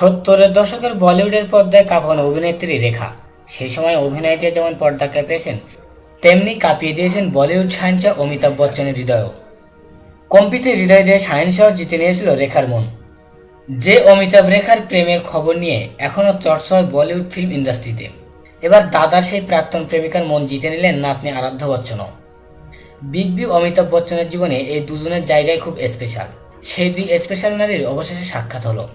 সত্তরের দশকের বলিউডের পর্দায় কাঁপানো অভিনেত্রী রেখা। সেই সময় অভিনয়টি যেমন পর্দা কাঁপিয়েছেন তেমনি কাঁপিয়ে দিয়েছেন বলিউড শাহিনশাহ অমিতাভ বচ্চনের হৃদয়ও। কম্পিত হৃদয় দিয়ে শাহিনশাহ জিতে নিয়েছিল রেখার মন। যে অমিতাভ রেখার প্রেমের খবর নিয়ে এখনও চর্চা হয় বলিউড ফিল্ম ইন্ডাস্ট্রিতে। এবার দাদার সেই প্রাক্তন প্রেমিকার মন জিতে নিলেন না আপনি আরাধ্য বচ্চনও। বিগ বি অমিতাভ বচ্চনের জীবনে এই দুজনের জায়গায় খুব স্পেশাল সেই দুই স্পেশাল নারীর অবশেষে সাক্ষাৎ হলো।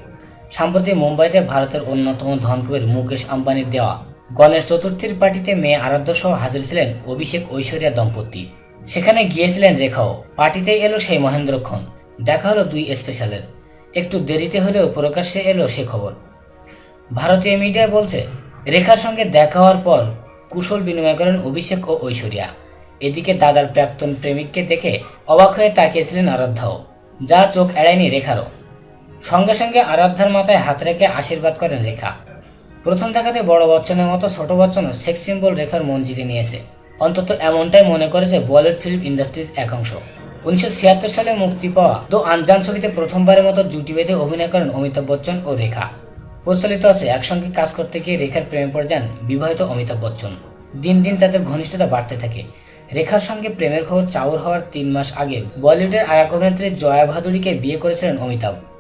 সম্প্রতি মুম্বাইতে ভারতের অন্যতম ধনকুবের মুকেশ আম্বানির দেওয়া গণেশ চতুর্থীর পার্টিতে মেয়ে আরাধ্য সহ হাজির ছিলেন অভিষেক ঐশ্বরিয়া দম্পতি। সেখানে গিয়েছিলেন রেখাও। পার্টিতে এলো সেই মহেন্দ্রক্ষণ দেখা হলো দুই স্পেশালের একটু দেরিতে হলেও প্রকাশ্যে এলো সে খবর। ভারতীয় মিডিয়া বলছে, রেখার সঙ্গে দেখা হওয়ার পর কুশল বিনিময় করেন অভিষেক ও ঐশ্বরিয়া। এদিকে দাদার প্রাক্তন প্রেমিককে দেখে অবাক হয়ে তাকিয়েছিলেন আরাধ্যাও, যা চোখ এড়ায়নি রেখারও। সঙ্গে সঙ্গে আরাধ্যার মাথায় হাত রেখে আশীর্বাদ করেন রেখা। প্রথম দেখাতে বড় বচ্চনের মতো ছোট বচ্চনও সেক্স সিম্বল রেখার মন জিতে নিয়েছে। অন্তত এমনটাই মনে করেছে বলিউড ফিল্ম ইন্ডাস্ট্রিজ একাংশ উনিশশো ছিয়াত্তর সালে মুক্তি পাওয়া দো আনজান ছবিতে প্রথমবারের মতো জুটি বেঁধে অভিনয় করেন অমিতাভ বচ্চন ও রেখা। প্রচলিত আছে, একসঙ্গে কাজ করতে গিয়ে রেখার প্রেমে পড়ে যান বিবাহিত অমিতাভ বচ্চন। দিন দিন তাদের ঘনিষ্ঠতা বাড়তে থাকে। রেখার সঙ্গে প্রেমের খবর চাউর হওয়ার তিন মাস আগে বলিউডের আর এক অভিনেত্রী জয়া ভাদুরীকে বিয়ে করেছিলেন অমিতাভ।